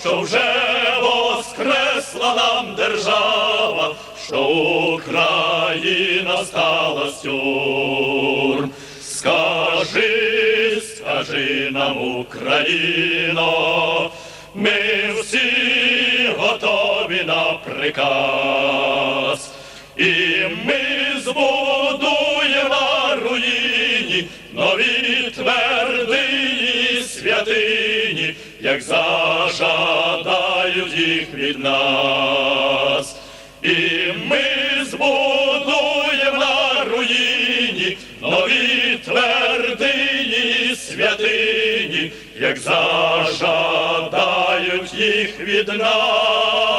що вже воскресла нам держава, що Україна стала з. Скажи, скажи нам, Україно, ми всі готові на приказ, і ми збудуємо руїні нові твердині святині, як зажадають їх від нас. І ми збудуємо на руїні нові твердині святині, як зажадають їх від нас.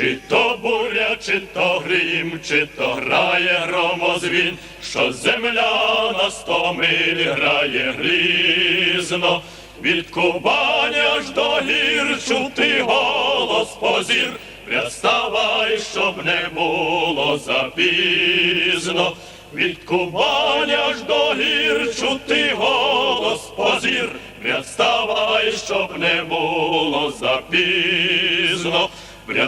Чи то буря, чи то грім, чи то грає громозвін, що земля на сто миль грає грізно, від Кубаня аж до гір чути голос позір, Представай, щоб не було запізно, від Кубаня аж до гір чути голос позір, Представай, щоб не було запізно.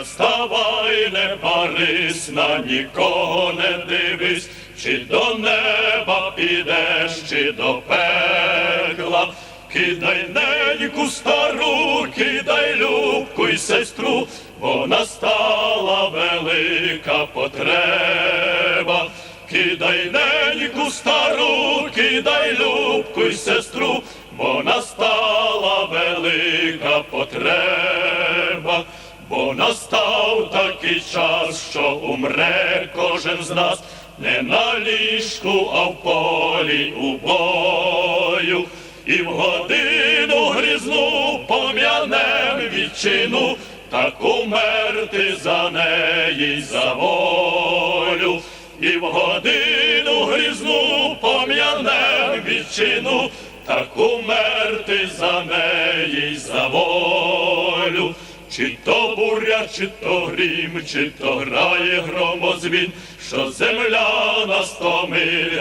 Вставай, не парись, на нікого не дивись, чи до неба підеш, чи до пекла. Кидай неньку стару, кидай любку й сестру, бо настала велика потреба. Кидай неньку стару, кидай любку й сестру, бо настала велика потреба. Бо настав такий час, що умре кожен з нас, не на ліжку, а в полі у бою, і в годину грізну пом'янем вітчину, так умерти за неї за волю, і в годину грізну пом'янем вітчину, так умерти за неї за волю. Чи то буря, чи то грім, чи то грає громозвін, що земля на сто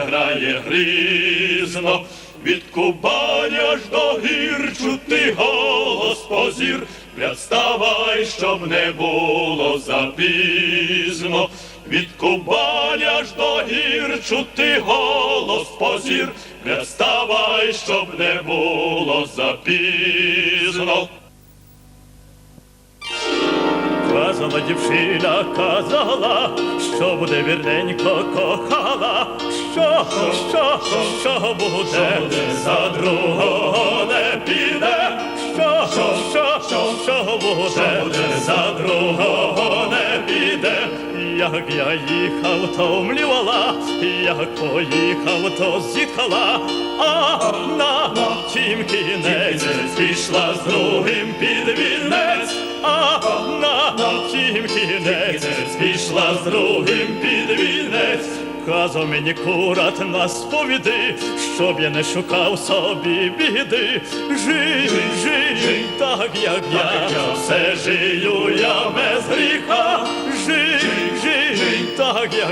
грає грізно, від Кубаня аж до гір чути голос позір, Представай, щоб не було запізно, від Кубаня аж до гір чути голос позір, Представай, щоб не було запізно. Казала дівчина, казала, що буде вірненько кохала, що, що, що буде, за другого не піде, що, що, що, що буде, за другого не піде. Як я їхав, то вмлівала, як поїхав, то зітхала, а на тім кінець пішла з другим під вінець, а на тім кінець пішла з другим під вінець. Казав мені курат на сповіди, щоб я не шукав собі біди. Жий, жий, так як я, все жию я без гріха. Жий, так як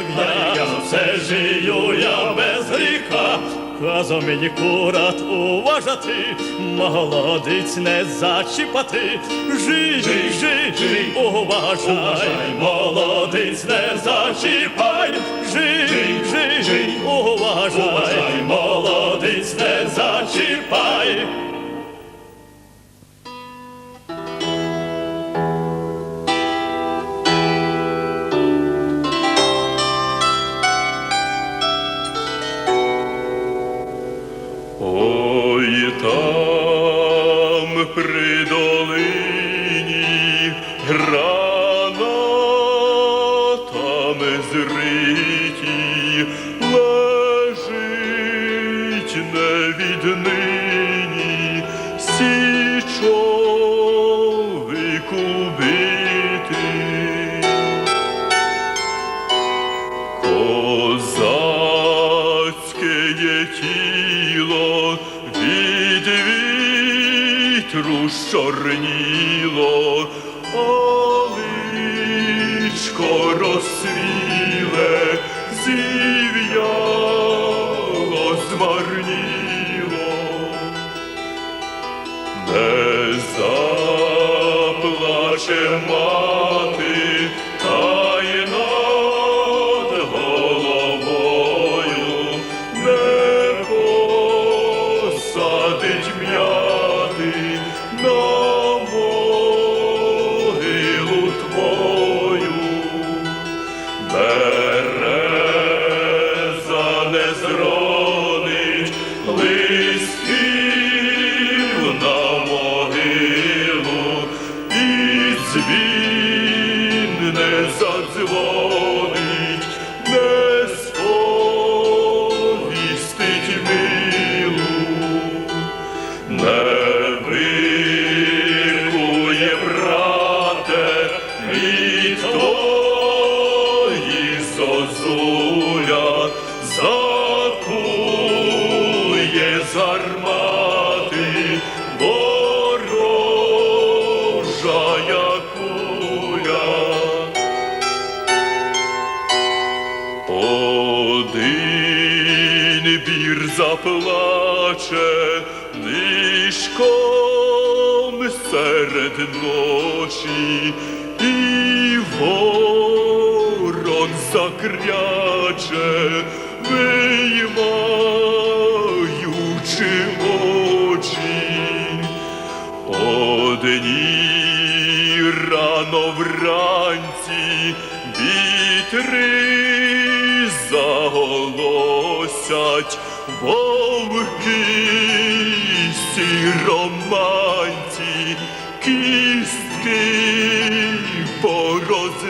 я, все жию я без гріха. Казав мені курат уважати, молодиць не зачіпати. Жий, жий, жий, уважай, молодиць не зачіпай. Жий, жий, жий, уважай, молодиць не зачіпай. незритій лежить не від нині, січовику кубити. Козацьке є тіло від вітру щорні. Брате, від тої зозуля, закує з армати ворожая куля. Заплаче нишком серед ночі, закряче, виймаючи очі. Одні рано вранці вітри заголосять, вовки сіроманці, кістки порозносять.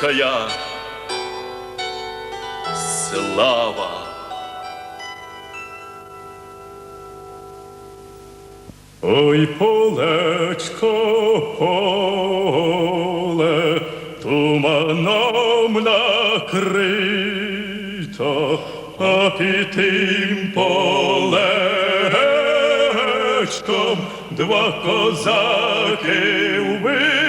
Стрілецькая слава. Ой, полечко, поле, туманом накрито, а під тим полечком два козаки вбито,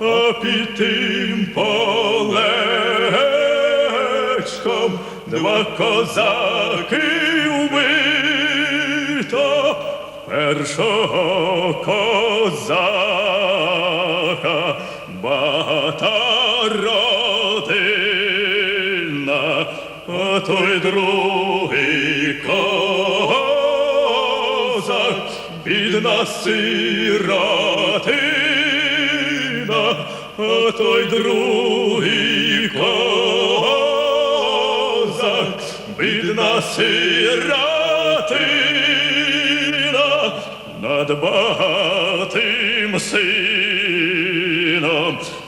а під тим полечком два козаки вбито, першого козака багаторотина, а той другий козак, бідна сиротина, а той другий козак, бідна сиротина, над багатим сином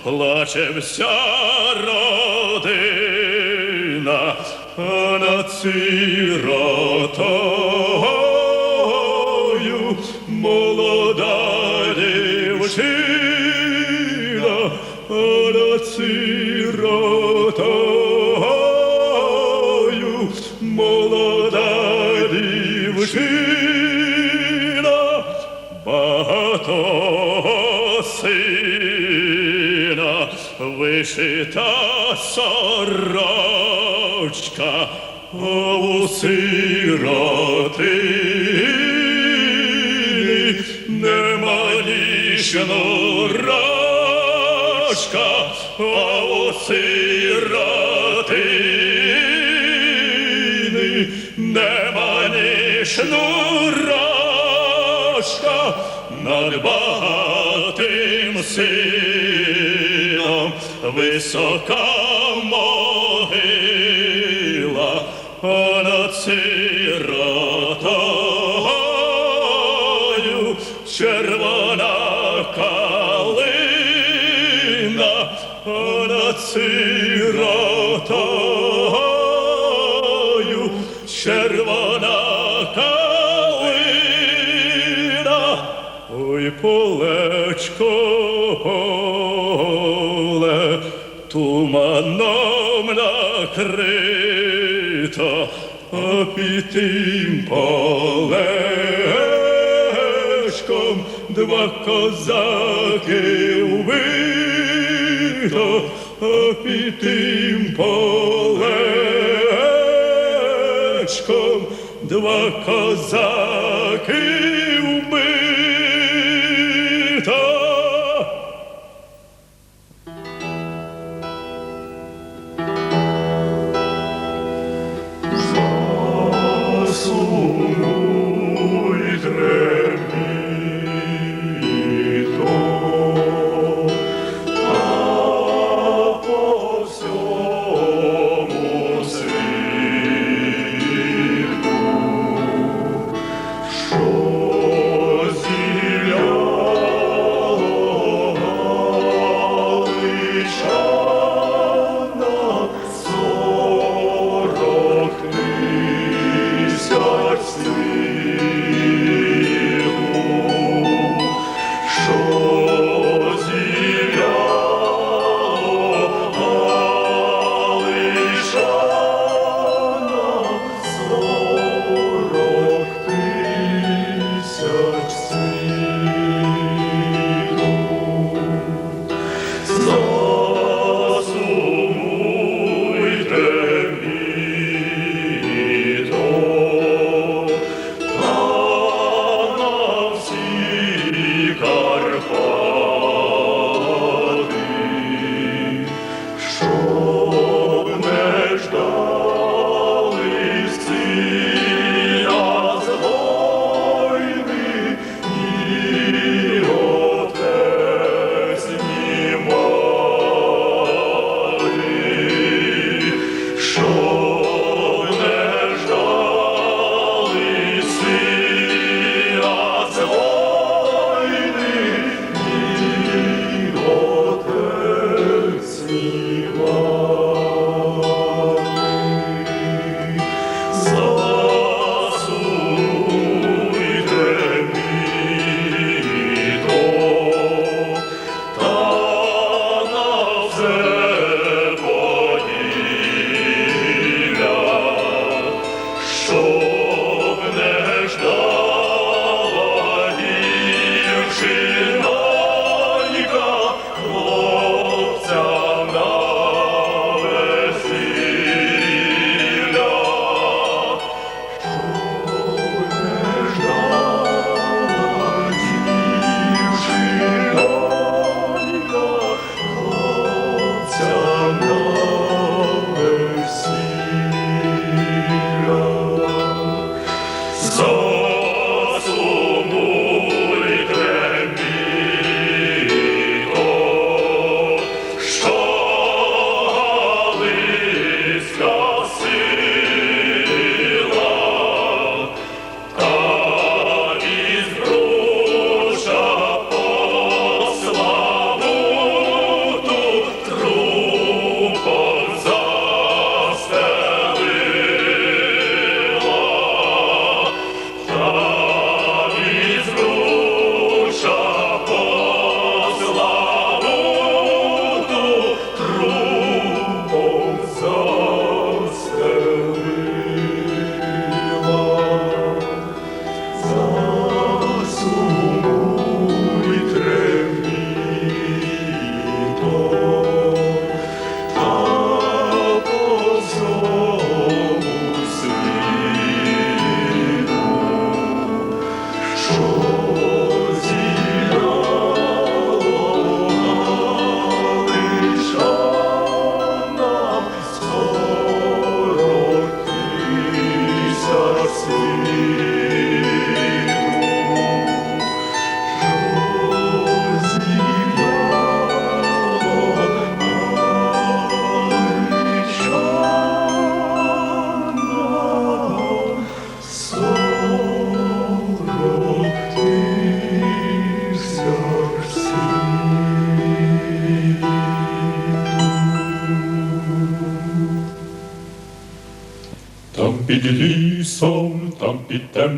плаче вся родина, а над сиротою молода дівчина, вишита сорочка у сиротині нема ні шнурочка, а у сиротині шнурочка над багатим сиротині висока могила, а над сиротою червона калина, а над сиротою червона калина, ой полечко нам накрита, а під тим полечком два козаки вбито, а під тим полечком два козаки.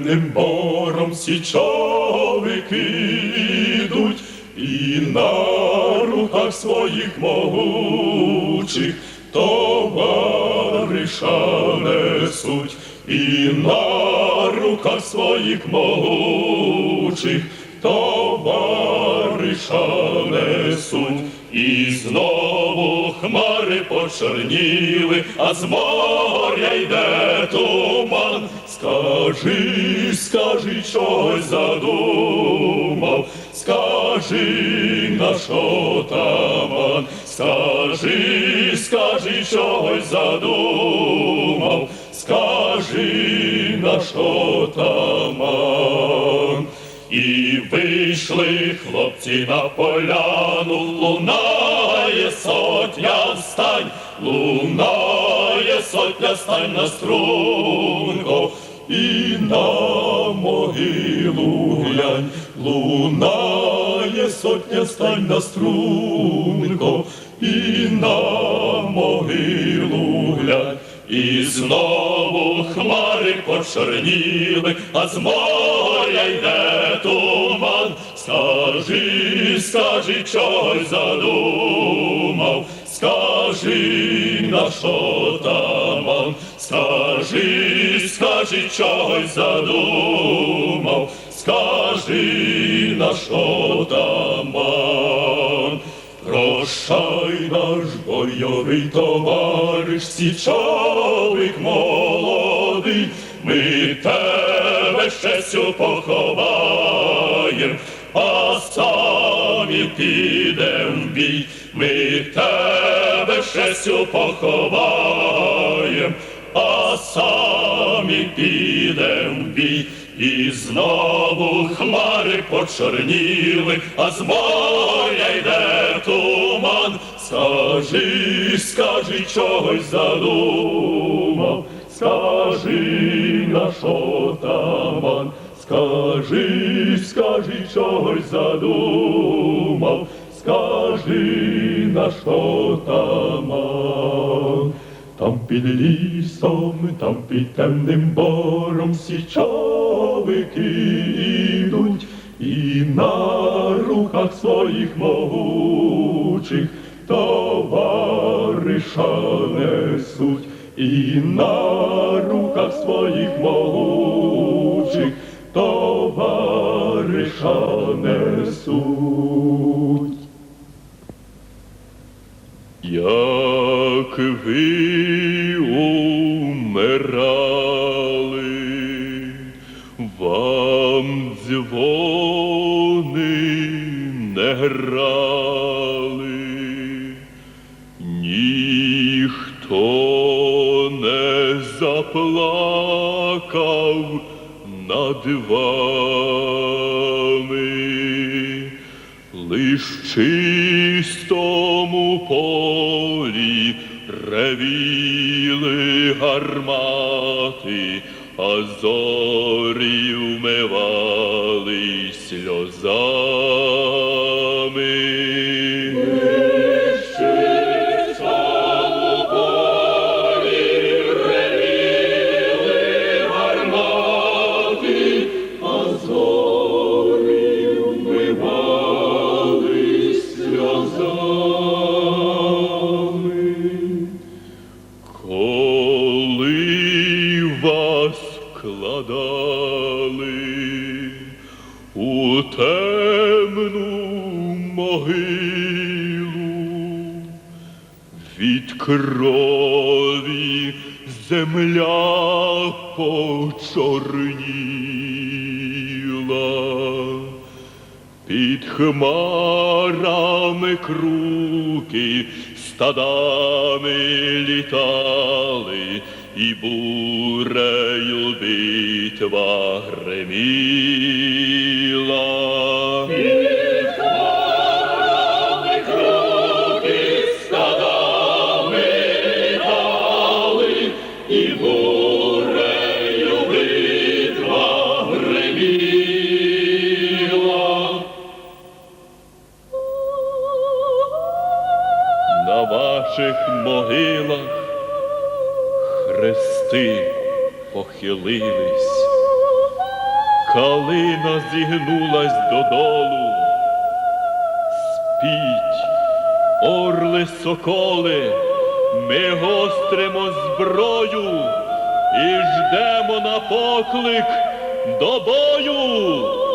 Темним бором січовики ідуть, і на руках своїх могучих товариша несуть, і на руках своїх могучих товариша несуть, і знову хмари почорніли, а з моря йде туман. Скажи, скажи, чогось задумав, скажи, наш отаман, скажи, скажи, чогось задумав, скажи, наш отаман. І вийшли хлопці на поляну, лунає сотня встань, лунає сотня стань на струнко, і на могилу глянь, лунає сотня стань на струнко, і на могилу глянь. І знову хмари почорніли, а з моря йде туман. Скажи, скажи, чогось задумав, скажи, наш отаман, скажи, скажи, чогось задумав, скажи, наш отаман. Прощай наш бойовий товариш, січовик молодий, ми тебе щастю поховаєм, а самі підем в бій, ми тебе щастю поховаєм, а самі підем бій. І знову хмари почорніли, а з моря йде туман. Скажи, скажи, чогось задумав, скажи, наш отаман, скажи, скажи, чогось задумав, скажи, наш отаман. Там під лісом, там під темним бором січовики ідуть, і на руках своїх могучих товариша несуть, і на руках своїх могучих товариша несуть. Як ви умирали, вам дзвони не грали, ніхто не заплакав над вами. Лиш чистому полі ревіли гармати, а зорі вмивали сльозами. Хмарами круки стадами літали, і бурею могилах хрести, похилились. Калина зігнулась додолу. Спіть, орли соколи, ми гостримо зброю і ждемо на поклик до бою.